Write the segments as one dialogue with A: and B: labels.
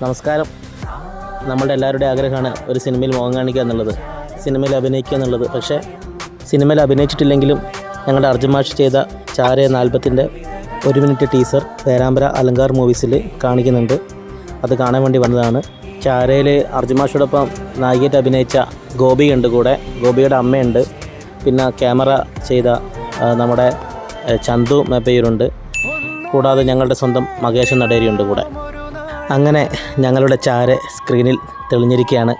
A: നമസ്കാരം. നമ്മളുടെ എല്ലാവരുടെയും ആഗ്രഹമാണ് ഒരു സിനിമയിൽ മുഖം കാണിക്കുക എന്നുള്ളത് സിനിമയിൽ അഭിനയിക്കുക എന്നുള്ളത്. പക്ഷേ സിനിമയിൽ അഭിനയിച്ചിട്ടില്ലെങ്കിലും ഞങ്ങളുടെ അർജുൻ മാഷ് ചെയ്ത ചാര എന്ന ആൽബത്തിന്റെ ഒരു മിനിറ്റ് ടീസർ പേരാമ്പ്ര അലങ്കാർ മൂവീസിൽ കാണിക്കുന്നുണ്ട്. അത് കാണാൻ വേണ്ടി വന്നതാണ്. ചാരയിൽ അർജുൻ മാഷോടൊപ്പം നായികയായിട്ട് അഭിനയിച്ച ഗോപിയുണ്ട് കൂടെ. ഗോപിയുടെ അമ്മയുണ്ട്. പിന്നെ ക്യാമറ ചെയ്ത നമ്മുടെ ചന്തു മെപ്പയൂരുണ്ട് കൂടാതെ ഞങ്ങളുടെ സ്വന്തം മകേശൻ നടേരിയുണ്ട് കൂടെ. അങ്ങനെ ഞങ്ങളുടെ ചാര സ്ക്രീനിൽ തെളിഞ്ഞിരിക്കുകയാണ്.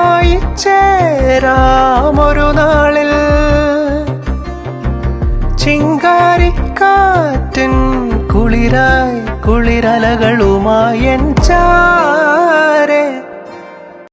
B: ഒന്നായി ചേരാമൊരു നാളിൽ. ചിങ്കാരിക്കാറ്റിൻ കുളിരായി കുളിരലകളുമായി എൻ ചാരെ